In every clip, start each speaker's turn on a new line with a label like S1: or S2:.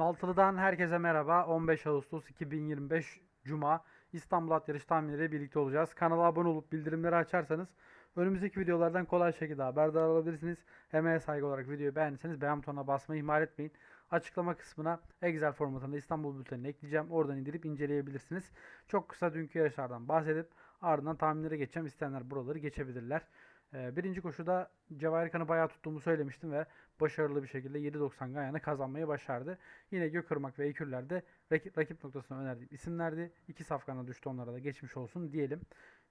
S1: Naltılı'dan herkese merhaba. 15 Ağustos 2025 Cuma İstanbul At Yarış tahminleriyle birlikte olacağız. Kanala abone olup bildirimleri açarsanız önümüzdeki videolardan kolay şekilde haberdar olabilirsiniz. Emeğe saygı olarak videoyu beğendiyseniz beğen butonuna basmayı ihmal etmeyin. Açıklama kısmına Excel formatında İstanbul bültenini ekleyeceğim. Oradan indirip inceleyebilirsiniz. Çok kısa dünkü yarışlardan bahsedip ardından tahminlere geçeceğim. İsteyenler buraları geçebilirler. Ee, birinci koşuda Cevahir Kan'ı bayağı tuttuğumu söylemiştim ve başarılı bir şekilde 7.90 Ganyan'ı kazanmayı başardı. Yine Gökırmak ve Ekürler de rakip, rakip noktasına önerdiğim isimlerdi. İki safkana düştü onlara da geçmiş olsun diyelim.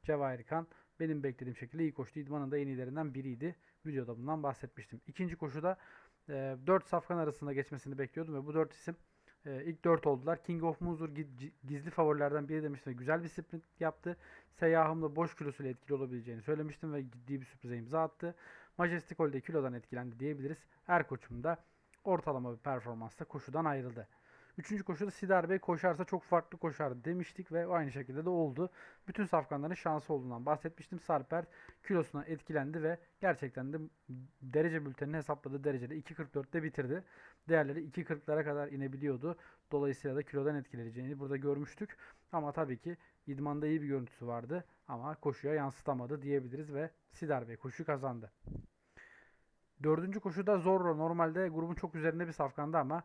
S1: Cevahir Kan benim beklediğim şekilde iyi koştu. İdman'ın da en iyilerinden biriydi. Videoda bundan bahsetmiştim. İkinci koşuda e, 4 safkan arasında geçmesini bekliyordum ve bu 4 isim e, ilk 4 oldular. King of Muzur gi- gizli favorilerden biri demiştim ve güzel bir sprint yaptı. Seyyahımda boş kilosuyla etkili olabileceğini söylemiştim ve ciddi bir sürprize imza attı. Majestic Hall'de kilodan etkilendi diyebiliriz. Her koçum da ortalama bir performansla koşudan ayrıldı. Üçüncü koşuda Sidar Bey koşarsa çok farklı koşar demiştik ve aynı şekilde de oldu. Bütün safkanların şansı olduğundan bahsetmiştim. Sarper kilosuna etkilendi ve gerçekten de derece bültenini hesapladığı derecede 2.44'te bitirdi. Değerleri 2.40'lara kadar inebiliyordu. Dolayısıyla da kilodan etkileyeceğini burada görmüştük. Ama tabii ki idmanda iyi bir görüntüsü vardı ama koşuya yansıtamadı diyebiliriz ve Sidar Bey koşu kazandı. Dördüncü koşuda Zorro normalde grubun çok üzerinde bir safkandı ama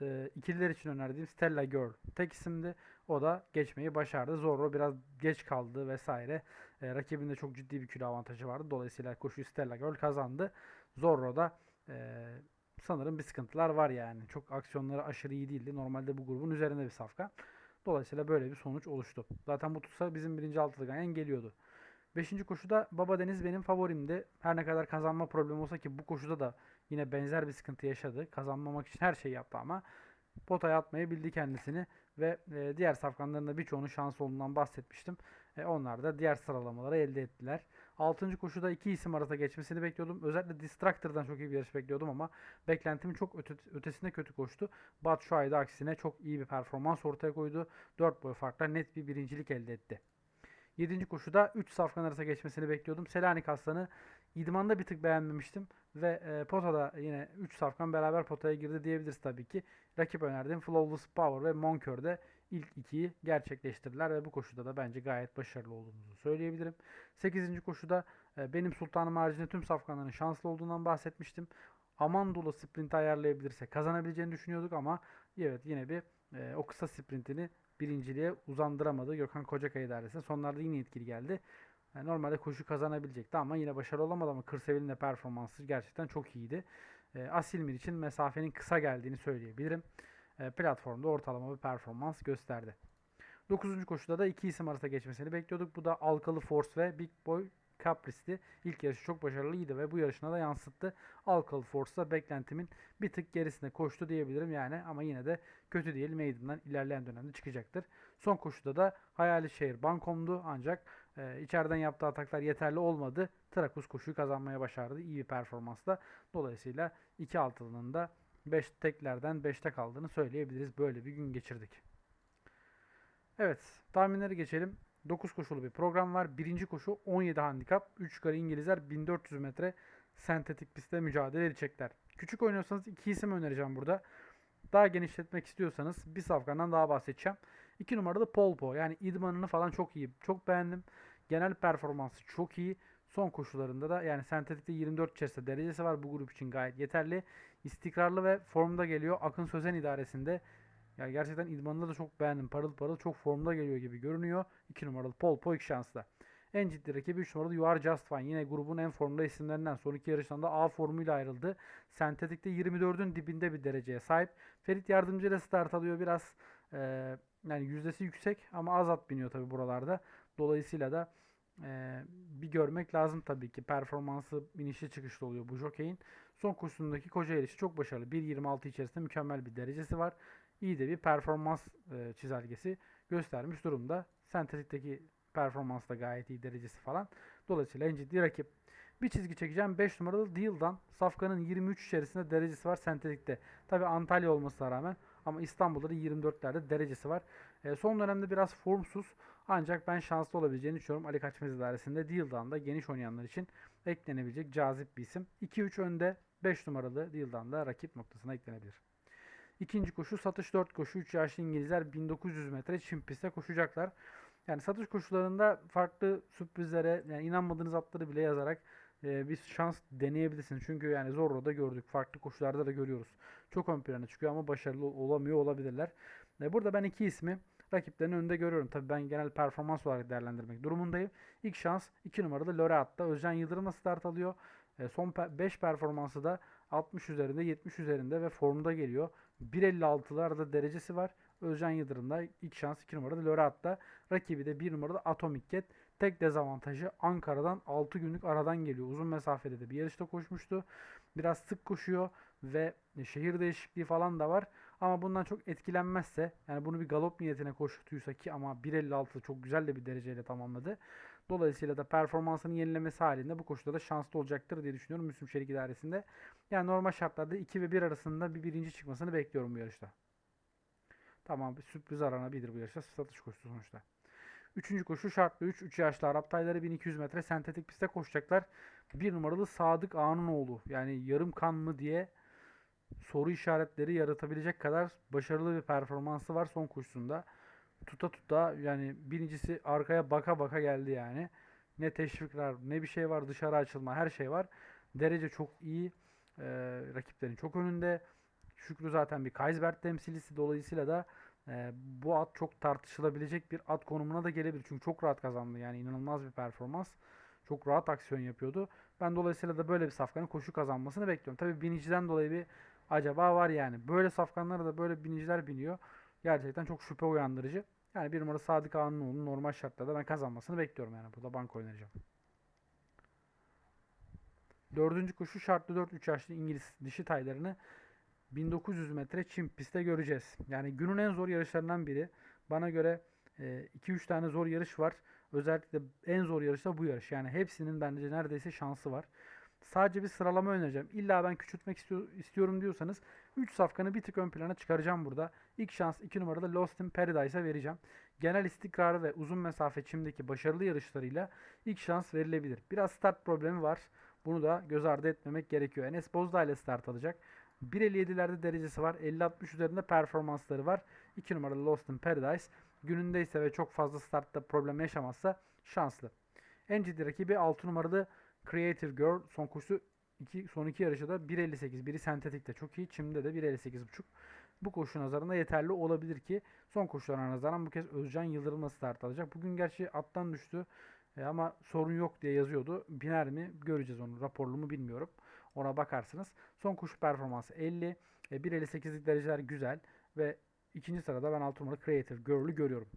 S1: e, ikililer için önerdiğim Stella Girl tek isimdi. O da geçmeyi başardı. Zorro biraz geç kaldı vesaire. E, rakibinde çok ciddi bir kilo avantajı vardı. Dolayısıyla koşuyu Stella Girl kazandı. Zorro da e, sanırım bir sıkıntılar var yani. Çok aksiyonları aşırı iyi değildi. Normalde bu grubun üzerinde bir safkan. Dolayısıyla böyle bir sonuç oluştu. Zaten bu tutsa bizim birinci altılı ganyan geliyordu. Beşinci koşuda Baba Deniz benim favorimdi. Her ne kadar kazanma problemi olsa ki bu koşuda da yine benzer bir sıkıntı yaşadı. Kazanmamak için her şeyi yaptı ama potaya atmayı bildi kendisini ve e, diğer safkanların da birçoğunun şans olduğundan bahsetmiştim. E, onlar da diğer sıralamaları elde ettiler. Altıncı koşuda iki isim arasında geçmesini bekliyordum. Özellikle Distractor'dan çok iyi bir yarış bekliyordum ama beklentimin çok öte, ötesinde kötü koştu. Batshuayi de aksine çok iyi bir performans ortaya koydu. 4 boy farkla net bir birincilik elde etti. 7. koşuda 3 safkan arasında geçmesini bekliyordum. Selanik Aslan'ı idmanda bir tık beğenmemiştim. Ve e, potada yine 3 safkan beraber potaya girdi diyebiliriz tabii ki. Rakip önerdiğim Flawless Power ve Moncur de ilk ikiyi gerçekleştirdiler ve bu koşuda da bence gayet başarılı olduğumuzu söyleyebilirim. 8. koşuda e, benim sultanım haricinde tüm safkanların şanslı olduğundan bahsetmiştim. Amandolo sprint ayarlayabilirse kazanabileceğini düşünüyorduk ama evet yine bir e, o kısa sprintini birinciliğe uzandıramadı Gökhan Kocakaya idaresine. Sonlarda yine etkili geldi. Yani normalde koşu kazanabilecekti ama yine başarılı olamadı ama Kırsevil'in de performansı gerçekten çok iyiydi. E, Asilmir için mesafenin kısa geldiğini söyleyebilirim. E, platformda ortalama bir performans gösterdi. 9. koşuda da iki isim arasında geçmesini bekliyorduk. Bu da Alkalı Force ve Big Boy Caprice'ti. İlk yarışı çok başarılıydı ve bu yarışına da yansıttı. Alkalı Force'da beklentimin bir tık gerisine koştu diyebilirim yani ama yine de kötü değil. Maiden'dan ilerleyen dönemde çıkacaktır. Son koşuda da Hayali Şehir Bankom'du ancak e, içeriden yaptığı ataklar yeterli olmadı. Trakus koşuyu kazanmaya başardı. İyi bir performansla. Dolayısıyla iki altılının da 5 teklerden 5'te kaldığını söyleyebiliriz. Böyle bir gün geçirdik. Evet tahminleri geçelim. 9 koşulu bir program var. Birinci koşu 17 handikap. 3 yukarı İngilizler 1400 metre sentetik pistte mücadele edecekler. Küçük oynuyorsanız iki isim önereceğim burada. Daha genişletmek istiyorsanız bir safkandan daha bahsedeceğim. 2 numaralı Polpo. Yani idmanını falan çok iyi. Çok beğendim. Genel performansı çok iyi. Son koşularında da yani sentetikte 24 içerisinde derecesi var. Bu grup için gayet yeterli. İstikrarlı ve formda geliyor. Akın Sözen idaresinde ya gerçekten idmanında da çok beğendim. Parıl parıl çok formda geliyor gibi görünüyor. 2 numaralı Pol Poik şanslı. En ciddi rakibi 3 numaralı You Are Just Fine. Yine grubun en formda isimlerinden. Son iki yarıştan da A formuyla ayrıldı. Sentetikte 24'ün dibinde bir dereceye sahip. Ferit Yardımcı ile start alıyor. Biraz e, yani yüzdesi yüksek ama az at biniyor tabi buralarda. Dolayısıyla da e, bir görmek lazım tabii ki. Performansı inişli çıkışlı oluyor bu jokeyin. Son koşusundaki koca yarışı çok başarılı. 1.26 içerisinde mükemmel bir derecesi var iyi de bir performans e, çizelgesi göstermiş durumda. Sentetikteki performans da gayet iyi derecesi falan. Dolayısıyla en ciddi rakip. Bir çizgi çekeceğim. 5 numaralı Deal'dan. Safkan'ın 23 içerisinde derecesi var sentetikte. Tabi Antalya olmasına rağmen ama İstanbul'da da 24'lerde derecesi var. E, son dönemde biraz formsuz ancak ben şanslı olabileceğini düşünüyorum. Ali Kaçmaz idaresinde Deal'dan da geniş oynayanlar için eklenebilecek cazip bir isim. 2-3 önde 5 numaralı Deal'dan da rakip noktasına eklenebilir. İkinci koşu satış 4 koşu 3 yaşlı İngilizler 1900 metre çim pistte koşacaklar. Yani satış koşularında farklı sürprizlere yani inanmadığınız atları bile yazarak e, bir şans deneyebilirsiniz. Çünkü yani Zorro'da gördük. Farklı koşularda da görüyoruz. Çok ön plana çıkıyor ama başarılı olamıyor olabilirler. E, burada ben iki ismi rakiplerinin önünde görüyorum. Tabii ben genel performans olarak değerlendirmek durumundayım. İlk şans 2 numarada Loreat'ta Özcan Yıldırım'la start alıyor. E, son 5 performansı da 60 üzerinde, 70 üzerinde ve formda geliyor. 1.56'larda derecesi var. Özcan Yıldırım'da ilk şans 2 numarada Loreat'ta. Rakibi de 1 numarada Atomic Cat. Tek dezavantajı Ankara'dan 6 günlük aradan geliyor. Uzun mesafede de bir yarışta koşmuştu. Biraz sık koşuyor ve şehir değişikliği falan da var. Ama bundan çok etkilenmezse yani bunu bir galop niyetine koştuysa ki ama 1.56 çok güzel de bir dereceyle tamamladı. Dolayısıyla da performansını yenilemesi halinde bu koşuda da şanslı olacaktır diye düşünüyorum Müslüm Çelik idaresinde. Yani normal şartlarda 2 ve 1 arasında bir birinci çıkmasını bekliyorum bu yarışta. Tamam bir sürpriz aranabilir bu yarışta. Satış koşusu sonuçta. Üçüncü koşu şartlı 3. 3 yaşlı Arap tayları 1200 metre sentetik pistte koşacaklar. Bir numaralı Sadık Ağanoğlu yani yarım kan mı diye soru işaretleri yaratabilecek kadar başarılı bir performansı var son koşusunda. Tuta tuta yani birincisi arkaya baka baka geldi yani. Ne teşvikler ne bir şey var dışarı açılma her şey var. Derece çok iyi. Ee, rakiplerin çok önünde. Şükrü zaten bir Kaysbert temsilcisi dolayısıyla da e, bu at çok tartışılabilecek bir at konumuna da gelebilir. Çünkü çok rahat kazandı yani inanılmaz bir performans. Çok rahat aksiyon yapıyordu. Ben dolayısıyla da böyle bir safkanın koşu kazanmasını bekliyorum. Tabii biniciden dolayı bir acaba var yani. Böyle safkanlara da böyle biniciler biniyor. Gerçekten çok şüphe uyandırıcı. Yani bir numara Sadık Ağanoğlu'nun normal şartlarda ben kazanmasını bekliyorum yani. Burada banko oynayacağım. Dördüncü koşu şartlı 4-3 yaşlı İngiliz dişi taylarını 1900 metre çim pistte göreceğiz. Yani günün en zor yarışlarından biri. Bana göre 2-3 tane zor yarış var. Özellikle en zor yarış da bu yarış. Yani hepsinin bence neredeyse şansı var. Sadece bir sıralama önereceğim. İlla ben küçültmek istiyor, istiyorum diyorsanız 3 safkanı bir tık ön plana çıkaracağım burada. İlk şans 2 numarada Lost in Paradise'a vereceğim. Genel istikrarı ve uzun mesafe çimdeki başarılı yarışlarıyla ilk şans verilebilir. Biraz start problemi var. Bunu da göz ardı etmemek gerekiyor. Enes Bozdağ ile start alacak. 1.57'lerde derecesi var. 50-60 üzerinde performansları var. 2 numaralı Lost in Paradise. Gününde ise ve çok fazla startta problem yaşamazsa şanslı. En ciddi rakibi 6 numaralı Creative Girl. Son koşusu iki, son iki yarışı da 1.58. Biri sentetikte çok iyi. Çim'de de 1.58.5. Bu koşu nazarında yeterli olabilir ki son koşularına nazaran bu kez Özcan Yıldırım'la start alacak. Bugün gerçi attan düştü e, ama sorun yok diye yazıyordu. Biner mi göreceğiz onu. Raporlu mu bilmiyorum. Ona bakarsınız. Son koşu performansı 50. E, 1.58'lik dereceler güzel. Ve ikinci sırada ben 6 numaralı Creative Girl'ü görüyorum.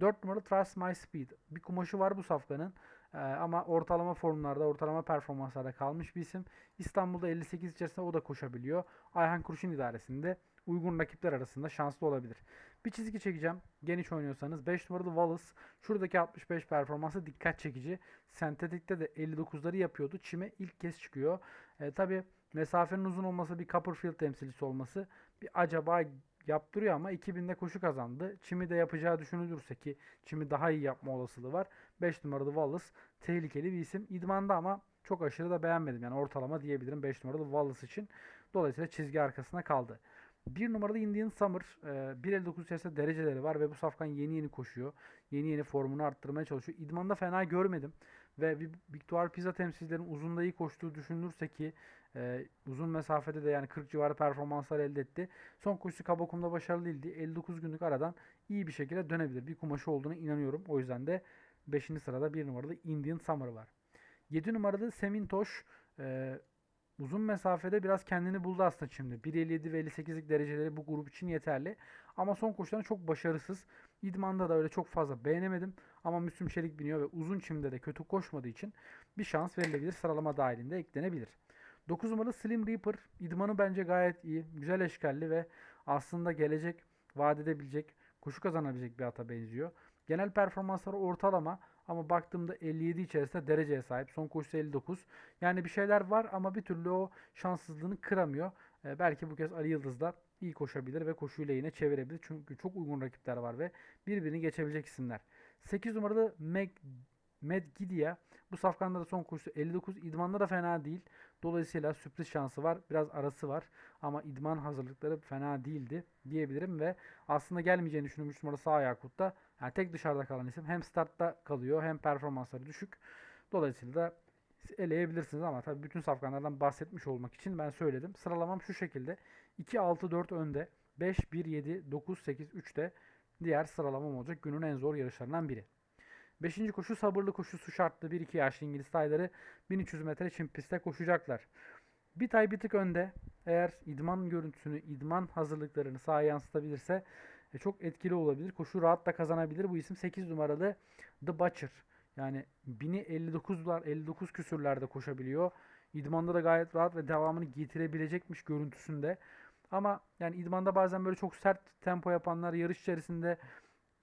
S1: 4 numaralı Trust My Speed. Bir kumaşı var bu safkanın. Ee, ama ortalama formlarda, ortalama performanslarda kalmış bir isim. İstanbul'da 58 içerisinde o da koşabiliyor. Ayhan Kurşun idaresinde uygun rakipler arasında şanslı olabilir. Bir çizgi çekeceğim. Geniş oynuyorsanız 5 numaralı Wallace. Şuradaki 65 performansı dikkat çekici. Sentetikte de 59'ları yapıyordu. Çime ilk kez çıkıyor. E, Tabi mesafenin uzun olması bir Copperfield temsilcisi olması bir acaba yaptırıyor ama 2000'de koşu kazandı. Çimi de yapacağı düşünülürse ki Çimi daha iyi yapma olasılığı var. 5 numaralı Wallace tehlikeli bir isim. İdmanda ama çok aşırı da beğenmedim. Yani ortalama diyebilirim 5 numaralı Wallace için. Dolayısıyla çizgi arkasına kaldı. 1 numaralı Indian Summer 1.59 içerisinde dereceleri var ve bu safkan yeni yeni koşuyor. Yeni yeni formunu arttırmaya çalışıyor. İdmanda fena görmedim. Ve Victoire Pizza temsilcilerin uzunda iyi koştuğu düşünülürse ki e, uzun mesafede de yani 40 civarı performanslar elde etti. Son koşusu Kabakum'da başarılı değildi. 59 günlük aradan iyi bir şekilde dönebilir. Bir kumaşı olduğunu inanıyorum. O yüzden de 5. sırada 1 numaralı Indian Summer var. 7 numaralı Semintoş e, uzun mesafede biraz kendini buldu aslında şimdi. 1.57 ve 58'lik dereceleri bu grup için yeterli. Ama son koşularında çok başarısız. İdmanda da öyle çok fazla beğenemedim. Ama Müslüm Çelik biniyor ve uzun çimde de kötü koşmadığı için bir şans verilebilir. Sıralama dahilinde eklenebilir. 9 numaralı Slim Reaper. İdmanı bence gayet iyi. Güzel eşkalli ve aslında gelecek vaat edebilecek, koşu kazanabilecek bir ata benziyor. Genel performansları ortalama ama baktığımda 57 içerisinde dereceye sahip. Son koşusu 59. Yani bir şeyler var ama bir türlü o şanssızlığını kıramıyor. Ee, belki bu kez Ali Yıldız da iyi koşabilir ve koşuyla yine çevirebilir. Çünkü çok uygun rakipler var ve birbirini geçebilecek isimler. 8 numaralı Meg Medgidia. Bu safkanda da son koşusu 59. İdmanda da fena değil. Dolayısıyla sürpriz şansı var. Biraz arası var. Ama idman hazırlıkları fena değildi diyebilirim ve aslında gelmeyeceğini düşündüğüm 3 numara sağ Yakut'ta yani tek dışarıda kalan isim hem startta kalıyor hem performansları düşük. Dolayısıyla da eleyebilirsiniz ama tabii bütün safkanlardan bahsetmiş olmak için ben söyledim. Sıralamam şu şekilde. 2 6 4 önde. 5 1 7 9 8 3 de diğer sıralamam olacak. Günün en zor yarışlarından biri. Beşinci koşu sabırlı koşusu şartlı 1-2 yaşlı İngiliz tayları 1300 metre çim pistte koşacaklar. Bir tay bir tık önde. Eğer idman görüntüsünü, idman hazırlıklarını sahaya yansıtabilirse çok etkili olabilir. Koşu rahat da kazanabilir. Bu isim 8 numaralı The Butcher. Yani 1000'i 59'lar 59 küsürlerde koşabiliyor. İdmanda da gayet rahat ve devamını getirebilecekmiş görüntüsünde. Ama yani idmanda bazen böyle çok sert tempo yapanlar yarış içerisinde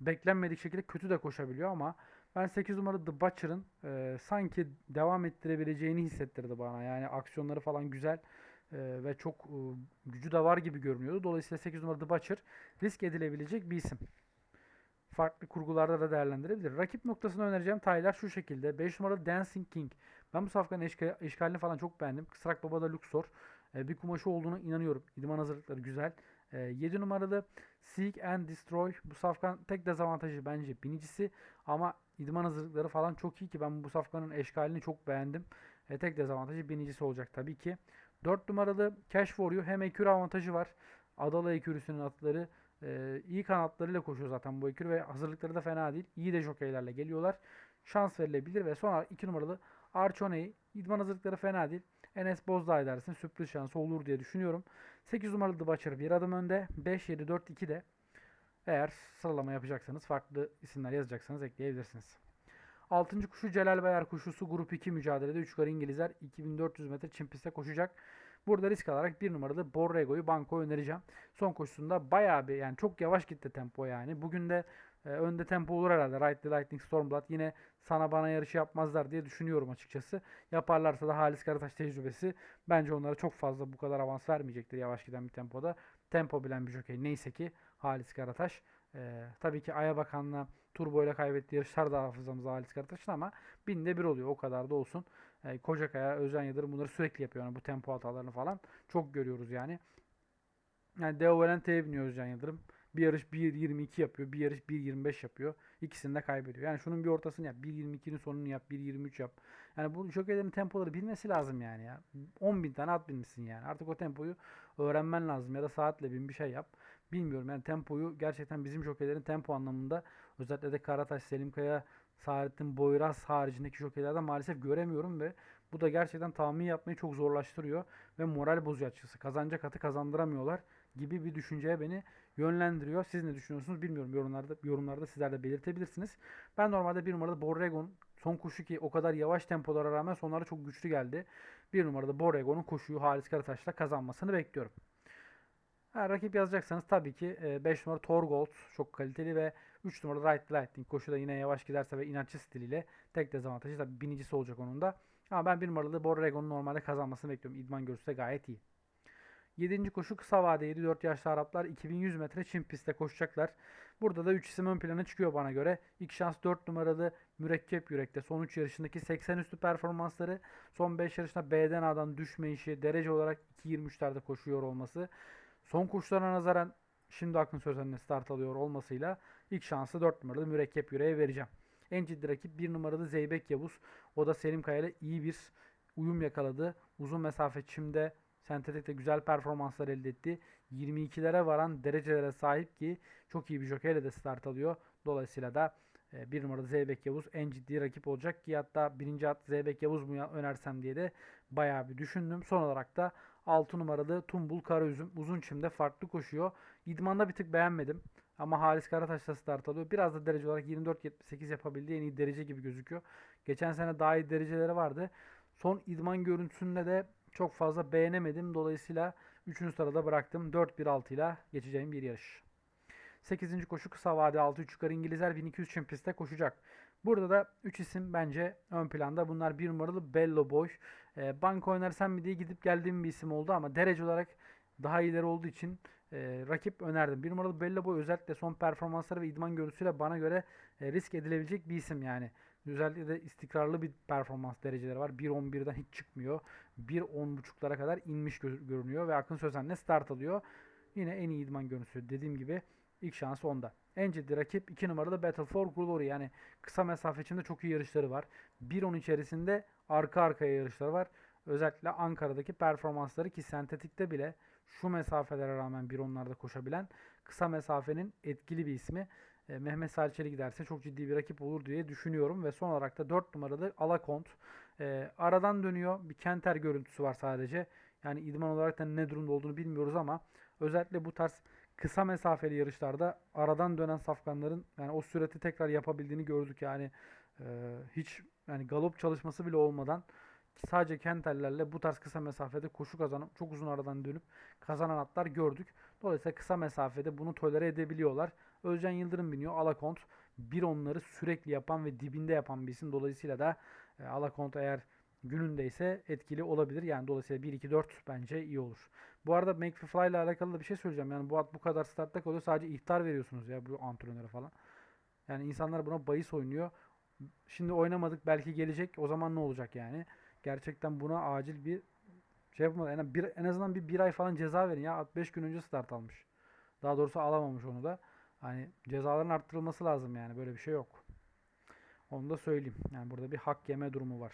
S1: beklenmedik şekilde kötü de koşabiliyor ama ben 8 numaralı The Butcher'ın e, sanki devam ettirebileceğini hissettirdi bana. Yani aksiyonları falan güzel e, ve çok e, gücü de var gibi görünüyordu. Dolayısıyla 8 numaralı The Butcher risk edilebilecek bir isim. Farklı kurgularda da değerlendirebilir. Rakip noktasını önereceğim taylar şu şekilde. 5 numaralı Dancing King. Ben bu safkanın eşka- eşkalini falan çok beğendim. Kısrak Baba da Luxor. E, bir kumaşı olduğuna inanıyorum. İdman hazırlıkları güzel. E, 7 numaralı Seek and Destroy. Bu safkan tek dezavantajı bence binicisi ama idman hazırlıkları falan çok iyi ki ben bu safkanın eşkalini çok beğendim. E, tek dezavantajı binicisi olacak tabii ki. 4 numaralı Cash for You hem ekür avantajı var. Adalı ekürüsünün atları e, iyi kanatlarıyla koşuyor zaten bu ekür ve hazırlıkları da fena değil. İyi de jokeylerle geliyorlar. Şans verilebilir ve sonra 2 numaralı Archoney idman hazırlıkları fena değil. Enes Bozdağ edersin sürpriz şansı olur diye düşünüyorum. 8 numaralı The Butcher bir adım önde. 5, 7, 4, 2 de eğer sıralama yapacaksanız farklı isimler yazacaksanız ekleyebilirsiniz. 6. kuşu Celal Bayar kuşusu grup 2 mücadelede 3 yukarı İngilizler 2400 metre çim pistte koşacak. Burada risk alarak bir numaralı Borrego'yu banko önereceğim. Son koşusunda bayağı bir yani çok yavaş gitti tempo yani. Bugün de e, önde tempo olur herhalde. Right the Lightning Stormblood yine sana bana yarışı yapmazlar diye düşünüyorum açıkçası. Yaparlarsa da Halis Karataş tecrübesi bence onlara çok fazla bu kadar avans vermeyecektir yavaş giden bir tempoda. Tempo bilen bir jokey neyse ki Halis Karataş. E, tabii ki Aya Bakan'la Turbo ile kaybettiği yarışlar da hafızamızda Halis Karataş'ın ama binde bir oluyor o kadar da olsun. E, Kocakaya, Özcan Yıldırım bunları sürekli yapıyor. Yani bu tempo hatalarını falan çok görüyoruz yani. Yani Deo Valente'ye biniyor Özcan Yıldırım. Bir yarış 1.22 yapıyor. Bir yarış 1.25 yapıyor. İkisini de kaybediyor. Yani şunun bir ortasını yap. 1.22'nin sonunu yap. 1.23 yap. Yani bu jokeylerin tempoları bilmesi lazım yani ya. 10 bin tane at binmişsin yani. Artık o tempoyu öğrenmen lazım. Ya da saatle bin bir şey yap. Bilmiyorum yani tempoyu gerçekten bizim jokeylerin tempo anlamında özellikle de Karataş, Selim Kaya, Saadettin Boyraz haricindeki jokeylerden maalesef göremiyorum ve bu da gerçekten tahmin yapmayı çok zorlaştırıyor ve moral bozuyor açıkçası. Kazanacak atı kazandıramıyorlar gibi bir düşünceye beni yönlendiriyor. Siz ne düşünüyorsunuz bilmiyorum. Yorumlarda yorumlarda sizler de belirtebilirsiniz. Ben normalde bir numarada Borregon son koşu ki o kadar yavaş tempolara rağmen sonlara çok güçlü geldi. Bir numarada Borregon'un koşuyu Halis Karataş'la kazanmasını bekliyorum. Ha, rakip yazacaksanız tabii ki 5 numara Torgold çok kaliteli ve 3 numara Right Lightning koşuda yine yavaş giderse ve inatçı stiliyle tek dezavantajı tabii binicisi olacak onun da. Ama ben bir numaralı Borregon'un normalde kazanmasını bekliyorum. İdman görüntüsü de gayet iyi. 7. koşu kısa vadeydi. 4 yaşlı Araplar 2100 metre çim pistte koşacaklar. Burada da 3 isim ön plana çıkıyor bana göre. İlk şans 4 numaralı Mürekkep Yürek'te. Son 3 yarışındaki 80 üstü performansları. Son 5 yarışında B'den A'dan düşme işi. Derece olarak 2.23'lerde koşuyor olması. Son koşularına nazaran şimdi Akın Sözen'le start alıyor olmasıyla ilk şansı 4 numaralı Mürekkep Yürek'e vereceğim. En ciddi rakip 1 numaralı Zeybek Yavuz. O da Selim Kaya ile iyi bir uyum yakaladı. Uzun mesafe çimde sentetikte güzel performanslar elde etti. 22'lere varan derecelere sahip ki çok iyi bir jokeyle de start alıyor. Dolayısıyla da e, bir numaralı Zeybek Yavuz en ciddi rakip olacak ki hatta birinci at Zeybek Yavuz mu önersem diye de bayağı bir düşündüm. Son olarak da 6 numaralı Tumbul Karaüzüm uzun çimde farklı koşuyor. İdmanda bir tık beğenmedim. Ama Halis Karataş'ta start alıyor. Biraz da derece olarak 24-78 yapabildiği en iyi derece gibi gözüküyor. Geçen sene daha iyi dereceleri vardı. Son idman görüntüsünde de çok fazla beğenemedim. Dolayısıyla 3. sırada bıraktım. 4-1-6 ile geçeceğim bir yarış. 8. koşu kısa vade 6 3 yukarı İngilizler 1200 çim pistte koşacak. Burada da 3 isim bence ön planda. Bunlar bir numaralı Bello Boy. E, banka oynarsam mi diye gidip geldiğim bir isim oldu ama derece olarak daha ileri olduğu için e, rakip önerdim. Bir numaralı Bello Boy özellikle son performansları ve idman görüntüsüyle bana göre e, risk edilebilecek bir isim yani. Özellikle de istikrarlı bir performans dereceleri var. 1.11'den hiç çıkmıyor. 1.10.5'lara kadar inmiş gö- görünüyor ve Akın Sözen'le start alıyor. Yine en iyi idman görüntüsü dediğim gibi ilk şansı onda. En ciddi rakip 2 numaralı Battle for Glory yani kısa mesafe içinde çok iyi yarışları var. 1.10 içerisinde arka arkaya yarışları var. Özellikle Ankara'daki performansları ki sentetikte bile şu mesafelere rağmen 1.10'larda koşabilen kısa mesafenin etkili bir ismi. E, Mehmet Salçeli giderse çok ciddi bir rakip olur diye düşünüyorum. Ve son olarak da 4 numaralı Alakont. E, aradan dönüyor. Bir Kenter görüntüsü var sadece. Yani idman olarak da ne durumda olduğunu bilmiyoruz ama özellikle bu tarz kısa mesafeli yarışlarda aradan dönen safkanların yani o süreti tekrar yapabildiğini gördük. Yani e, hiç yani galop çalışması bile olmadan sadece kentellerle bu tarz kısa mesafede koşu kazanıp çok uzun aradan dönüp kazanan atlar gördük. Dolayısıyla kısa mesafede bunu tolere edebiliyorlar. Özcan Yıldırım biniyor. Alakont bir onları sürekli yapan ve dibinde yapan bir isim. Dolayısıyla da e, Alakont eğer günündeyse etkili olabilir. Yani dolayısıyla 1-2-4 bence iyi olur. Bu arada McFly ile alakalı da bir şey söyleyeceğim. Yani bu at bu kadar startta kalıyor. Sadece ihtar veriyorsunuz ya bu antrenöre falan. Yani insanlar buna bahis oynuyor. Şimdi oynamadık belki gelecek. O zaman ne olacak yani? Gerçekten buna acil bir şey yapmadı. En, bir, en azından bir, bir ay falan ceza verin ya. 5 gün önce start almış. Daha doğrusu alamamış onu da. Hani cezaların arttırılması lazım yani. Böyle bir şey yok. Onu da söyleyeyim. Yani burada bir hak yeme durumu var.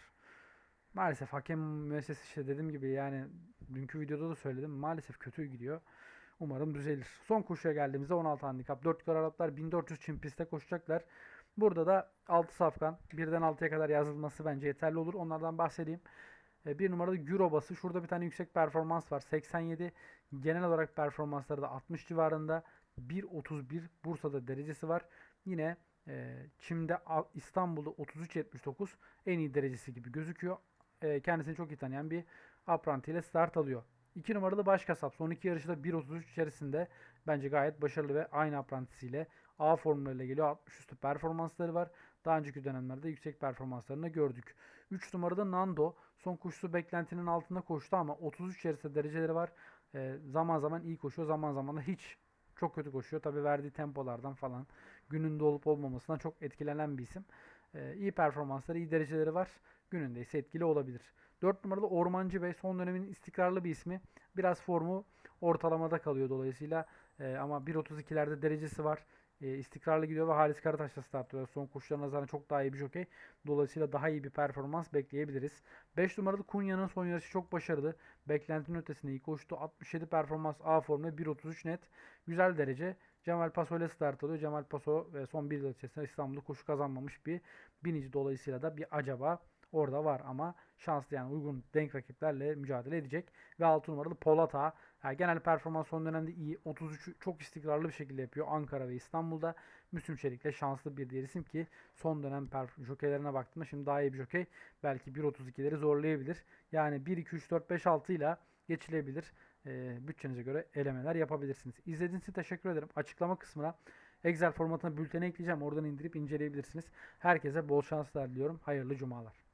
S1: Maalesef hakem müessesesi işte dediğim gibi yani dünkü videoda da söyledim. Maalesef kötü gidiyor. Umarım düzelir. Son koşuya geldiğimizde 16 handikap. 4 yukarı Araplar 1400 çim pistte koşacaklar. Burada da 6 safkan. Birden 6'ya kadar yazılması bence yeterli olur. Onlardan bahsedeyim. E, Bir numaralı Gürobası. Şurada bir tane yüksek performans var. 87. Genel olarak performansları da 60 civarında. 1.31 Bursa'da derecesi var. Yine e, Çim'de İstanbul'da 33.79 en iyi derecesi gibi gözüküyor. E, kendisini çok iyi tanıyan bir apranti ile start alıyor. 2 numaralı baş kasap. Son iki yarışı da 1.33 içerisinde bence gayet başarılı ve aynı aprantisiyle A formlarıyla geliyor. 60 üstü performansları var. Daha önceki dönemlerde yüksek performanslarını gördük. 3 numarada Nando. Son koşusu beklentinin altında koştu ama 33 içerisinde dereceleri var. E, zaman zaman iyi koşuyor. Zaman zaman da hiç çok kötü koşuyor. Tabi verdiği tempolardan falan gününde olup olmamasından çok etkilenen bir isim. E, iyi performansları, iyi dereceleri var. Gününde ise etkili olabilir. 4 numaralı Ormancı Bey son dönemin istikrarlı bir ismi. Biraz formu ortalamada kalıyor dolayısıyla e, ama 1.32'lerde derecesi var. E, istikrarlı gidiyor ve Halis Karataş'la start alıyor. Son koşularına nazaran çok daha iyi bir jokey. Dolayısıyla daha iyi bir performans bekleyebiliriz. 5 numaralı Kunya'nın son yarışı çok başarılı. Beklentinin ötesinde iyi koştu. 67 performans A formu 1.33 net. Güzel derece. Cemal Paso ile start alıyor. Cemal Paso ve son bir yıl içerisinde İstanbul'da koşu kazanmamış bir binici. Dolayısıyla da bir acaba orada var ama şanslı yani uygun denk rakiplerle mücadele edecek. Ve 6 numaralı Polat Ağa. Yani genel performans son dönemde iyi. 33'ü çok istikrarlı bir şekilde yapıyor Ankara ve İstanbul'da. Müslüm Çelik'le şanslı bir diğer isim ki son dönem jokeylerine baktığımda şimdi daha iyi bir jokey belki 1.32'leri zorlayabilir. Yani 1, 2, 3, 4, 5, 6 ile geçilebilir. Ee, bütçenize göre elemeler yapabilirsiniz. İzlediğiniz için teşekkür ederim. Açıklama kısmına Excel formatına bülteni ekleyeceğim. Oradan indirip inceleyebilirsiniz. Herkese bol şanslar diliyorum. Hayırlı cumalar.